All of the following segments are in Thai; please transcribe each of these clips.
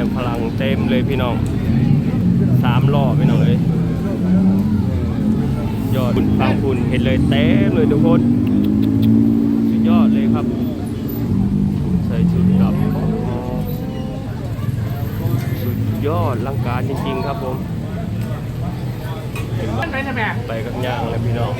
ต็มพลังเต็มเลยพี่น้องสามรอบพี่น้องเอ้ยยอดคุณฟังคุณเห็นเลยเต็มเลยทุกคนสุดยอดเลยครับ ใส่ชุดกับอ๋อสุดยอดลังการจริงๆครับผมไปกับย่างเลยพี่น้อง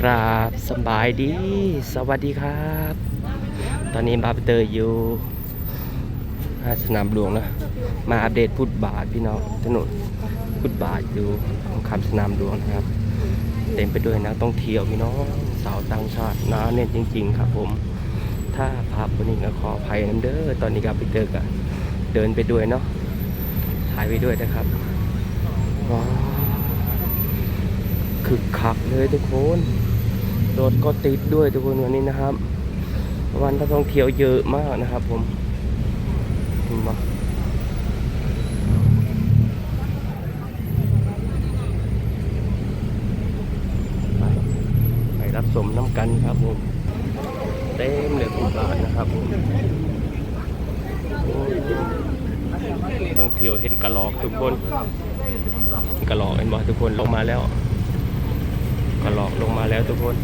ครับสบายดี สวัสดีครับ ตอนนี้บาร์เตอร์อยู่หาสนามหลวงนะ มาอัปเดตพุทธบาทพี่น้องถนนพุทธบาทอยู่ของคำสนามหลวงนะครับ เต็มไปด้วยนักท่องเที่ยวพี่น้องสาวต่างชาตินาเน้นจริง ๆ ครับผม ถ้าภาพวันนี้ก็ขออภัยน้ำเด้อตอนนี้กับไปเตอร์ก็เดินไปด้วยเนาะถ่ายไปด้วยนะครับว้าคึกคักเลยทุกคน รถก็ติดด้วยทุกคนวันนี้นะครับ วันท่องเที่ยวเยอะมากนะครับ ผมเห็นปะไปไปรับสมน้ำกันครับผมเต็มเลยคุณบาทนะครับผมโอ้ยต้องเที่ยวเห็นกระหลอกทุกคนกระหลอกเห็นบ่ทุกคนลงมาแล้ว กระหลอกลงมาแล้วทุกคน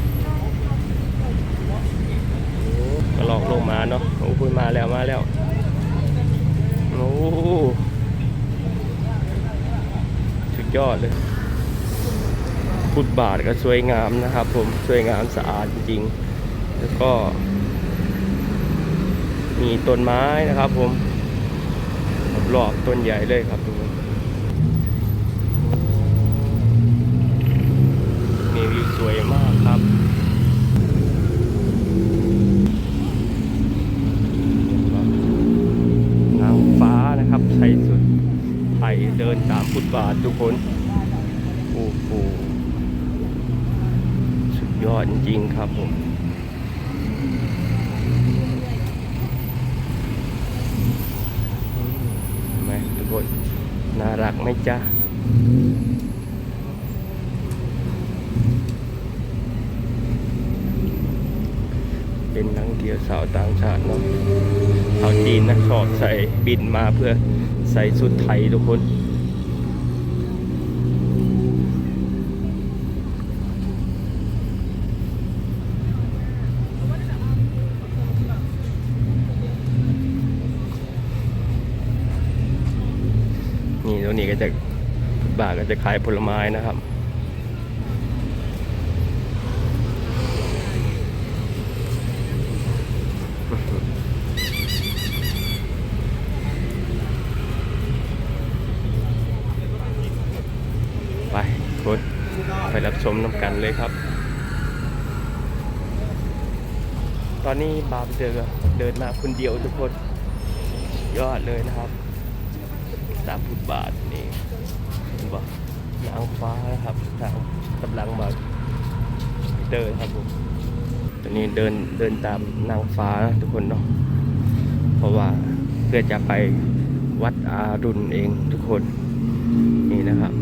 กระหลอกลงมาเนาะโอ้คุยมาแล้วมาแล้วโอ้สุดยอดเลยฟุตบาทก็สวยงามนะครับ ผมสวยงามสะอาดจริงๆ แล้วก็ มีต้นไม้นะครับ ผมรอบๆต้นใหญ่เลยครับทุกคนมีวิวสวยมากครับ นางฟ้านะครับใส่สุดไทยเดินตามฟุตบาททุกคน โอ้โห สุดยอด จริงครับผมเห็นไหมทุกคนน่ารักไหมจ๊ะเป็นนักเที่ยวสาวต่างชาติเนาะชาวจีนนะชอบใส่บินมาเพื่อใส่ชุดไทยทุกคน นี่ก็จะบาก็จะขายผลไม้นะครับ ไปคนไปรับชมน้ำกันเลยครับ ตอนนี้บาร์เจอเดินมาคนเดียวทุกคนยอดเลยนะครับ ตามฟุตบาทนี่เห็นบ่นางฟ้านะครับทางกำลังมาเดินครับผมตอนนี้เดินเดินตามนางฟ้านะทุกคนเนาะเพราะว่าเพื่อจะไปวัดอารุณเองทุกคนนี่นะครับ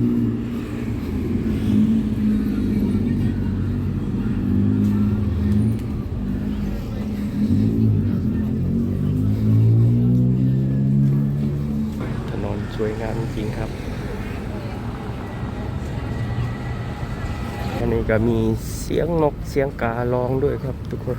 นี้ก็มีเสียงนกเสียงการ้องด้วยครับทุกคน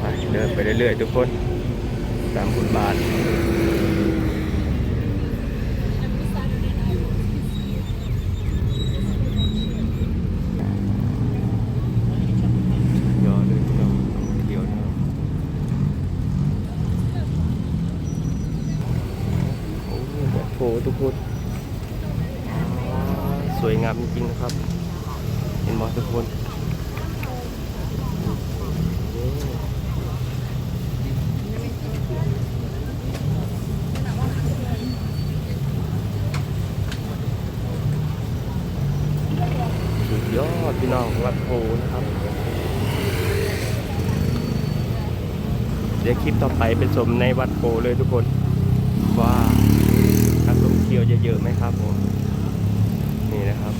ไปเดินไปเรื่อยๆทุกคน ตามคุณบาท ยอดเลยพี่น้องเดียวนะครับโอ้โหแบบโถ ทุกคนสวยงามจริงๆนะครับ เห็นบอทุกคนสุดยอดพี่น้องวัดโพนะครับ เดี๋ยวคลิปต่อไปเป็นชมในวัดโพเลยทุกคนว่า ที่ยวจะเยอะไหมครับผมนี่นะครับ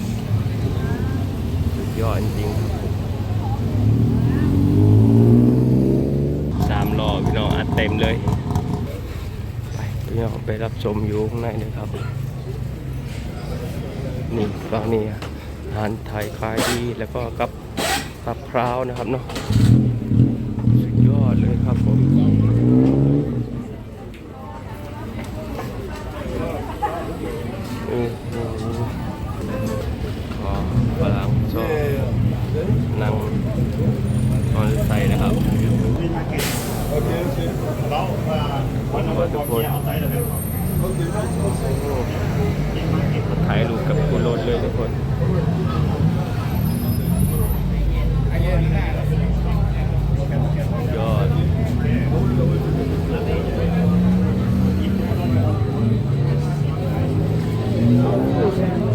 สุดยอดจริงๆครับสามล้อพี่น้องอัดเต็มเลย ไปพี่น้องไปรับชมอยู่ข้างในเลยครับ นี่ฝั่งนี้อาหารไทยขายดีแล้วก็กับมะพร้าวนะครับเนาะสุดยอดเลยครับ ทุกคนถ่ายรูปกับคุณรถเลยทุกคนยอด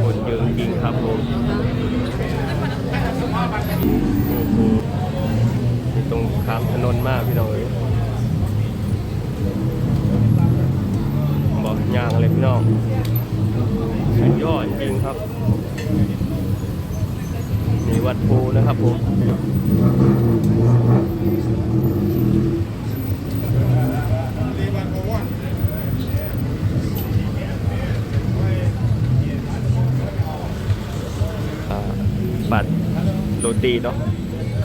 คนเยอะจริงครับผมโอ้โหตรงข้ามถนนมากพี่น้องเอ้ย บอกย่างเลยพี่น้องสุดยอดจริงครับ มีวัดภูนะครับผมบัตรโรตีเนาะ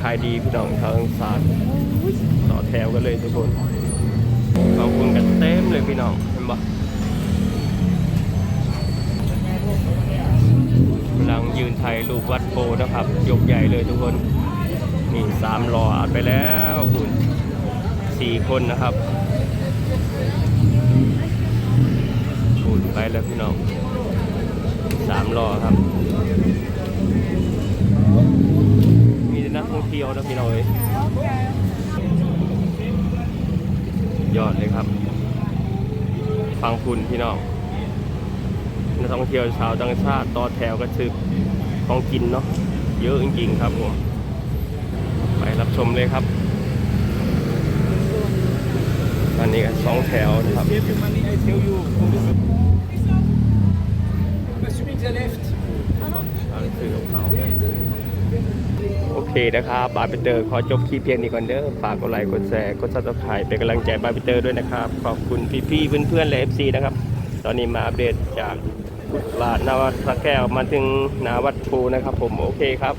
ขายดีพี่น้องทางสารต่อแถวกันเลยทุกคน ขอบคุณกันเต็มเลยพี่น้องเห็นปะกำลังยืนถ่ายรูปวัดโพนะครับยกใหญ่เลยทุกคนนี่สามรออัดไปแล้วคุณสี่คนนะครับคุณไปแล้วพี่น้องสามรอครับ มีนักท่องเที่ยวนะพี่น้อย ยอดเลยครับ ฟังคุณพี่น้องนักท่องเที่ยวชาวต่างชาติต่อแถวกระชึกของกินเนาะเยอะจริงๆครับผมไปรับชมเลยครับตอนนี้สองแถวนะครับ Save your money, I tell you. Assuming the left. ร้านซื้อของเขาโอ เคนะครับบาร์บิเตอร์ขอจบคลิปเพียงนี้ก่อนเด้อฝากกดไลค์กดแชร์กดซับสไครป์เป็นกำลังใจบาร์บิเตอร์ด้วยนะครับ ขอบคุณพี่ๆเพื่อนๆและ FC นะครับ ตอนนี้มาอัปเดตจากลาดนาวัดพระแก้วมาถึงนาวัดภูนะครับ ผมโอเคครับ